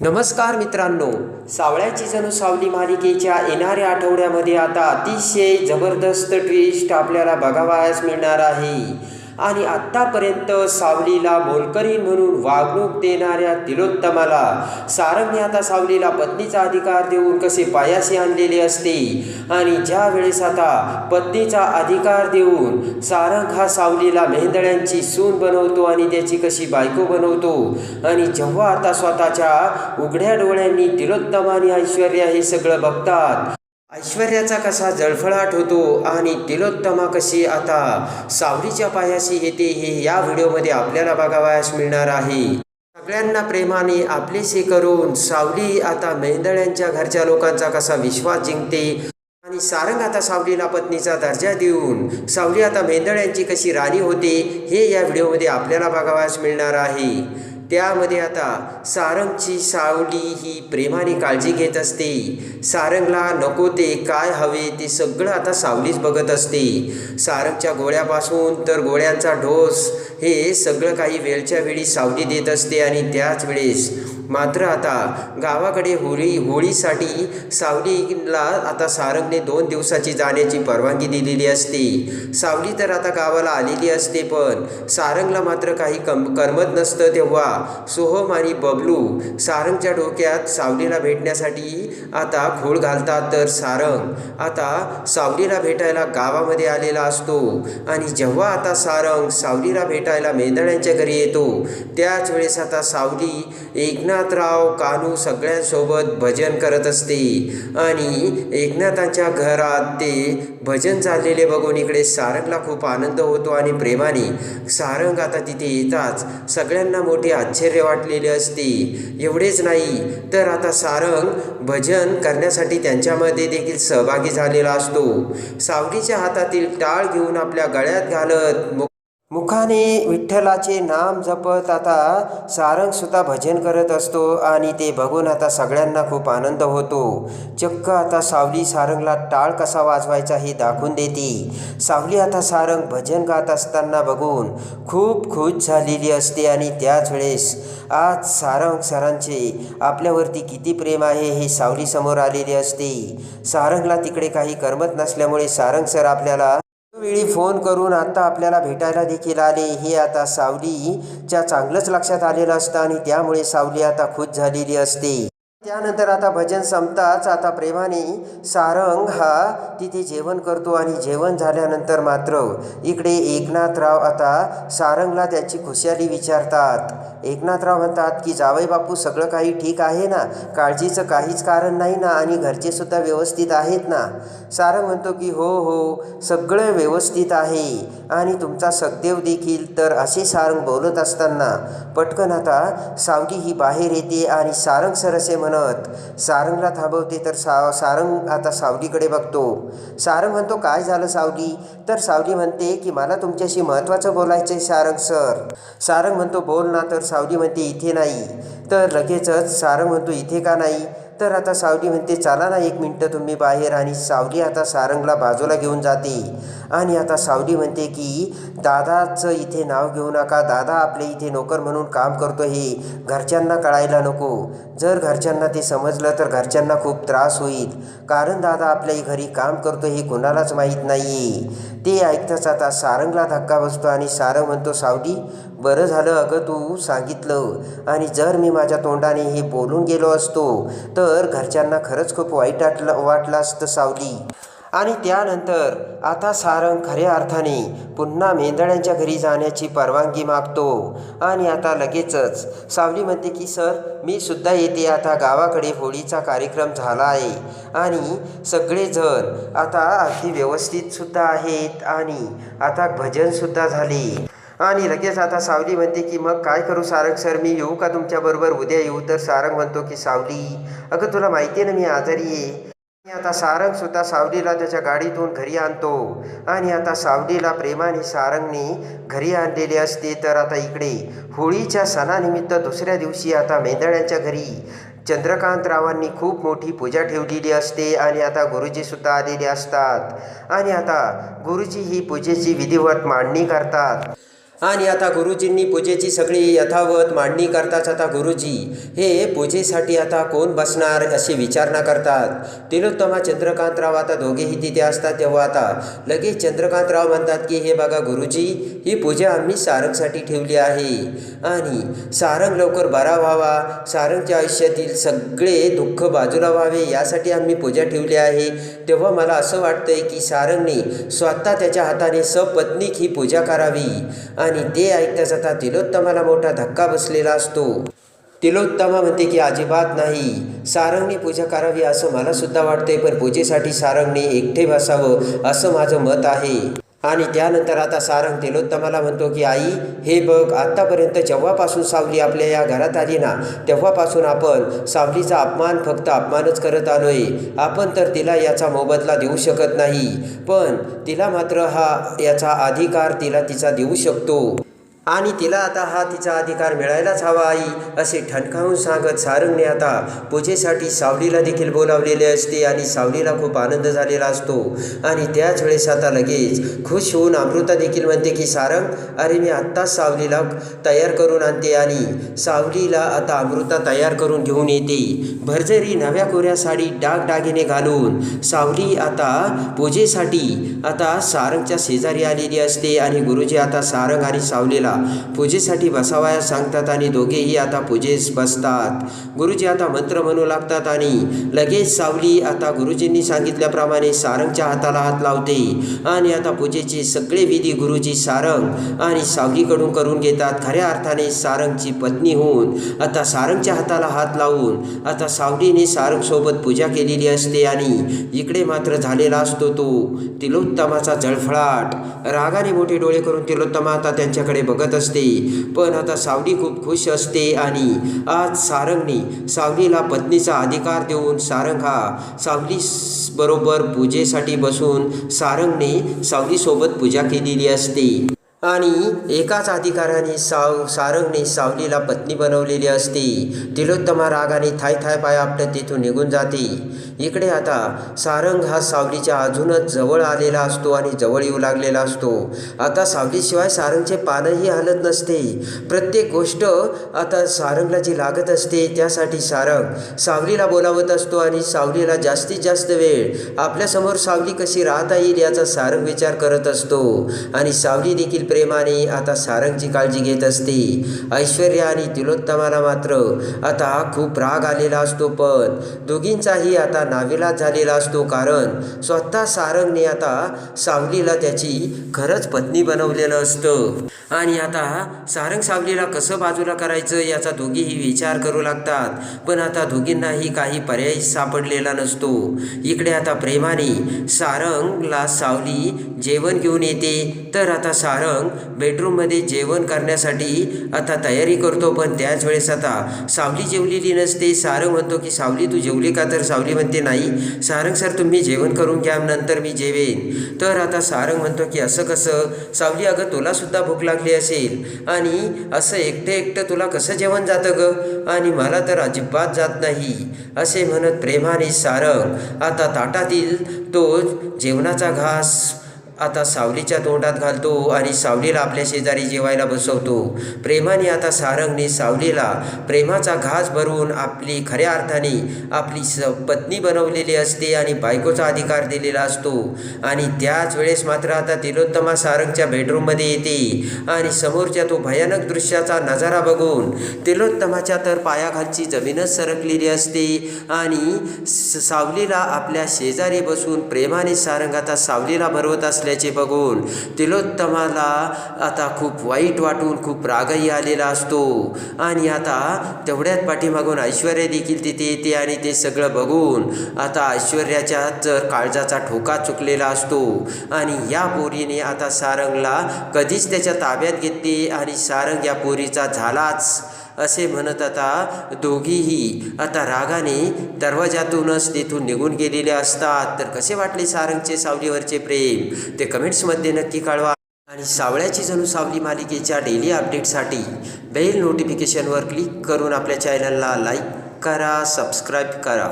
नमस्कार मित्रांनो सावळ्याची जणू सावली मालिकेच्या येणाऱ्या आठवड्यामध्ये आता अतिशय जबरदस्त ट्विस्ट आपल्याला बघावयास मिळणार आहे. आणि आत्तापर्यंत सावलीला मोलकरी म्हणून वागणूक देणाऱ्या तिलोत्तमाला सारंगने आता सावलीला पत्नीचा अधिकार देऊन कसे पायाशी आणलेले असते? आणि ज्या वेळेस आता पत्नीचा अधिकार देऊन सारंग हा सावलीला मेहंदळ्यांची सून बनवतो आणि त्याची कशी बायको बनवतो? आणि जेव्हा आता स्वतःच्या उघड्या डोळ्यांनी तिलोत्तम आणि ऐश्वर्या हे सगळं बघतात ऐश्वर्याचा कसा जळफळाट होतो आणि तिलोत्तमा कशी आता सावलीच्या पायाशी येते हे या व्हिडिओमध्ये आपल्याला बघावयास मिळणार आहे. सगळ्यांना प्रेमाने आपलेसे करून सावली आता मेंदळ्यांच्या घरच्या लोकांचा कसा विश्वास जिंकते आणि सारंग आता सावलीला पत्नीचा दर्जा देऊन सावली आता मेंदळ्यांची कशी राणी होते हे या व्हिडिओमध्ये आपल्याला बघावयास मिळणार आहे. त्यामध्ये आता सारंगची सावली ही प्रेमाने काळजी घेत असते. सारंगला नको ते काय हवे ते सगळं आता सावलीच बघत असते. सारंगच्या गोळ्यापासून तर गोळ्यांचा ढोस हे सगळं काही वेळच्या वेळी सावली देत असते आणि त्याच वेळेस मात्र आता गावाकडे होळी होळीसाठी सावलीला आता सारंगने दोन दिवसाची जाण्याची परवानगी दिलेली असते. सावली तर आता गावाला आलेली असते पण सारंगला मात्र काही कम करमत नसतं तेव्हा सोहम आणि बबलू सारंगच्या डोक्यात सावलीला भेटण्यासाठी आता खोळ घालतात तर सारंग आता सावलीला भेटायला गावामध्ये आलेला असतो. आणि जेव्हा आता सारंग सावलीला भेटायला मेंदळ्यांच्या घरी येतो त्याच वेळेस आता सावली एकनाथराव कानू सगळ्यांसोबत भजन करत असते. आणि एकनाथांच्या घरात ते भजन चाललेले बघून इकडे सारंगला खूप आनंद होतो आणि प्रेमाने सारंग आता तिथे येताच सगळ्यांना मोठे आश्चर्य वाटलेले असते. एवढेच नाही तर आता सारंग भजन करण्यासाठी त्यांच्यामध्ये देखील सहभागी झालेला असतो. सावलीच्या हातातील टाळ घेऊन आपल्या गळ्यात घालत मुखाने विठ्ठलाचे नाम जपत आता सारंगसुद्धा भजन करत असतो आणि ते बघून आता सगळ्यांना खूप आनंद होतो. चक्क आता सावली सारंगला टाळ कसा वाजवायचा हे दाखवून देते. सावली आता सारंग भजन गात असताना बघून खूप खुश झालेली असते आणि त्याच वेळेस आज सारंग सरांचे आपल्यावरती किती प्रेम आहे हे सावली समोर आलेले असते. सारंगला तिकडे काही करमत नसल्यामुळे सारंग सर आपल्याला वेळी फोन करून आता आपल्याला भेटायला देखील आले. हे आता सावलीच्या चांगलंच लक्षात आलेलं असतं आणि त्यामुळे सावली आता खुश झालेली असते. त्यानंतर आता भजन संपताच आता प्रेमाने सारंग हा तिथे जेवण करतो आणि जेवण झाल्यानंतर मात्र इकडे एकनाथराव आता सारंगला त्याची खुशाली विचारतात. एकनाथराव म्हणतात की जावई बापू सगळं काही ठीक आहे ना? काळजीचं काहीच कारण नाही ना? आणि घरचे सुद्धा व्यवस्थित आहेत ना? सारंग म्हणतो की हो हो सगळं व्यवस्थित आहे. आणि तुमचा सखदेव देखील. तर असे सारंग बोलत असताना पटकन आता सावली ही बाहेर येते आणि सारंग सर असे म्हणत सारंगला थांबवते तर सा सारंग आता सावलीकडे बघतो. सारंग म्हणतो काय झालं सावली तर सावली म्हणते की मला तुमच्याशी महत्त्वाचं बोलायचं आहे सारंग सर. सारंग म्हणतो बोल ना. तर सावली म्हणते इथे नाही. तर लगेचच सारंग म्हणतो इथे का नाही? तर आता सावली म्हणते चला ना एक मिनटं तुम्ही बाहेर आणि सावली आता सारंगला बाजूला घेऊन जाते. आणि आता सावली म्हणते की दादाचं इथे नाव घेऊ नका. दादा आपले इथे नोकर म्हणून काम करतो हे. घरच्यांना कळायला नको. जर घरच्यांना ते समजलं तर घरच्यांना खूप त्रास होईल. कारण दादा आपल्या घरी काम करतो हे कोणालाच माहीत नाही ते ऐकताच आता सारंगला धक्का बसतो आणि सारंग म्हणतो सावली बरं झालं अगं तू सांगितलं. आणि जर मी माझ्या तोंडाने हे बोलून गेलो असतो तर घरच्यांना खरंच खूप वाईट वाटलं वाटलं असतं सावली. आणि त्यानंतर आता सारंग खऱ्या अर्थाने पुन्हा मेंदळ्यांच्या घरी जाण्याची परवानगी मागतो. आणि आता लगेचच सावली म्हणते की सर मी सुद्धा येते. आता गावाकडे होळीचा कार्यक्रम झाला आहे. आणि सगळेजण आता अगदी व्यवस्थितसुद्धा आहेत. आणि आता भजनसुद्धा झाले. आणि लगेच आता सावली म्हणते की मग काय करू सारंग सर? मी येऊ का तुमच्याबरोबर? उद्या येऊ तर सारंग म्हणतो की सावली अगं तुला माहिती आहे ना मी आजारी आहे. आता सारंग सुद्धा सावलीला त्याच्या गाडीतून घरी आणतो. आणि आता सावलीला प्रेमाने सारंगने घरी आणलेले असते तर आता इकडे होळीच्या सणानिमित्त दुसऱ्या दिवशी आता मेंदळ्यांच्या घरी चंद्रकांतरावांनी खूप मोठी पूजा ठेवलेली असते आणि आता गुरुजीसुद्धा आलेले असतात. आणि आता गुरुजी ही पूजेची विधिवत मांडणी करतात. आणि आता गुरुजींनी पूजेची सगळी यथावत मांडणी करताच आता गुरुजी हे पूजेसाठी आता कोण बसणार? अशी विचारणा करतात. तिलोत्तमा चंद्रकांतराव आता दोघेही तिथे असतात तेव्हा आता लगेच चंद्रकांतराव म्हणतात की हे बघा गुरुजी ही पूजा आम्ही सारंगसाठी ठेवली आहे. आणि सारंग लवकर बरा व्हावा. सारंगच्या आयुष्यातील सगळे दुःख बाजूला व्हावे यासाठी आम्ही पूजा ठेवली आहे. तेव्हा मला असं वाटतंय की सारंगने स्वतः त्याच्या हाताने सपत्नीक ही पूजा करावी. आणि ते ऐकताच आता तिलोत्तमाला मोठा धक्का बसलेला असतो. तिलोत्तमा म्हणते की अजिबात नाही. सारंगने पूजा करावी असं मला सुद्धा वाटतंय पण पूजेसाठी सारंगने एकटे बसावं असं माझं मत आहे. आणि त्यानंतर आता सारंग तेलोत्तमाला म्हणतो की आई हे बघ आत्तापर्यंत जेव्हापासून सावली आपल्या या घरात आली ना तेव्हापासून आपण सावलीचा अपमान फक्त अपमानच करत आलोय. आपण तर तिला याचा मोबदला देऊ शकत नाही पण तिला मात्र हा याचा अधिकार तिला तिचा देऊ शकतो. आणि तिला आता हा तिचा अधिकार मिळायलाच हवा आई असे ठणकावून सांगत सारंगने आता पूजेसाठी सावलीला देखील बोलावलेले असते आणि सावलीला खूप आनंद झालेला असतो. आणि त्याच वेळेस आता लगेच खुश होऊन अमृता देखील म्हणते की सारंग अरे मी आत्ताच सावलीला तयार करून आणते आणि सावलीला आता अमृता तयार करून घेऊन येते. भरजरी नव्या कोऱ्या साडी डागडागिने घालून सावली आता पूजेसाठी आता सारंगच्या शेजारी आलेली असते आणि गुरुजी आता सारंग आणि सावलीला पूजेसाठी बसावयास सांगतात आणि दोघेही आता पूजेस बसतात. गुरुजी आता मंत्र म्हणू लागतात आणि लगेच सावली आता गुरुजींनी सांगितल्याप्रमाणे सारंगच्या हाताला हात लावते. आणि आता पूजेचे सगळे विधी गुरुजी सारंग आणि सावलीकडून करून घेतात. खऱ्या अर्थाने सारंगची पत्नी होऊन आता सारंगच्या हाताला हात लावून आता सावलीने सारंगसोबत पूजा केलेली असते आणि इकडे मात्र झालेला असतो तो तिलोत्तमाचा जळफळाट. रागाने मोठे डोळे करून तिलोत्तमा आता त्यांच्याकडे बघत असते. पण आता सावली खूप खुश असते आणि आज सारंगने सावलीला पत्नीचा अधिकार देऊन सारंग हा सावली बरोबर पूजेसाठी बसून सारंगने सावलीसोबत पूजा केलेली असते. आणि एकाच अधिकाराने साव सारंगने सावलीला पत्नी बनवलेली असते. तिलोत्तमा रागाने थाय थाय पाय आपटत तिथून निघून जाते. इकडे आता सारंग हा सावलीच्या अजूनच जवळ आलेला असतो आणि जवळ येऊ लागलेला असतो. आता सावलीशिवाय सारंगचे पानही हलत नसते. प्रत्येक गोष्ट आता सारंगला जी लागत असते त्यासाठी सारंग सावलीला बोलावत असतो आणि सावलीला जास्तीत जास्त वेळ आपल्यासमोर सावली कशी राहता येईल याचा सारंग विचार करत असतो. आणि सावली देखील प्रेमाने आता सारंगची काळजी घेत असते. ऐश्वर्या आणि तिलोत्तमाला मात्र आता खूप राग आलेला असतो पण दोघींचाही आता नाविलाज झालेला असतो कारण स्वतः सारंगने आता सावलीला त्याची खरंच पत्नी बनवलेलं असतं. आणि आता सारंग सावलीला कसं बाजूला करायचं याचा दोघीही विचार करू लागतात. पण आता दोघींनाही काही पर्याय सापडलेला नसतो. इकडे आता प्रेमाने सारंगला सावली जेवण घेऊन येते. तर आता सारंग बेडरूममध्ये जेवण करण्यासाठी आता तयारी करतो. पण त्याच वेळेस आता सावली जेवलेली नसते. सारंग म्हणतो की सावली तू जेवली का? तर सावली म्हणते नाही सारंग सर तुम्ही जेवण करून घ्या नंतर मी जेवेन. तर आता सारंग म्हणतो की असं कसं? सावली अगं तुलासुद्धा भूक लागली असेल. आणि असं एकटं एकटं तुला कसं जेवण जातं ग? आणि मला तर अजिबात जात नाही. असे म्हणत प्रेमाने सारंग आता ताटातील तो जेवणाचा घास आता सावलीच्या तोंडात घालतो आणि सावलीला आपल्या शेजारी जेवायला बसवतो. प्रेमाने आता सारंगने सावलीला प्रेमाचा घास भरून आपली खऱ्या अर्थाने आपली स पत्नी बनवलेली असते आणि बायकोचा अधिकार दिलेला असतो. आणि त्याच वेळेस मात्र आता तिलोत्तमा सारंगच्या बेडरूममध्ये येते आणि समोरच्या तो भयानक दृश्याचा नजारा बघून तिलोत्तमाच्या तर पायाखालची जमीनच सरकलेली असते आणि स- सावलीला आपल्या शेजारी बसून प्रेमाने सारंग आता सावलीला भरवत असल्याचे बघून तिलोत्तमाला आता खूप वाईट वाटून खूप रागही आलेला असतो. आणि आता तेवढ्यात पाठीमागून ऐश्वर्या देखील तिथे येते आणि ते सगळं बघून आता ऐश्वर्याच्या तर काळजाचा ठोका चुकलेला असतो. आणि या पोरीने आता सारंगला कधीच त्याच्या ताब्यात घेतली आणि सारंग या पोरीचा झालाच. असे म्हणत आता दोघीही. आता रागाने दरवाजातूनच तिथून निघून गेलेले असतात. तर कसे वाटले सारंगचे सावलीवरचे प्रेम? ते कमेंट्समध्ये नक्की कळवा. आणि सावळ्याची जणू सावली मालिकेच्या डेली अपडेटसाठी बेल नोटिफिकेशनवर क्लिक करून आपल्या चॅनलला लाईक करा सबस्क्राईब करा.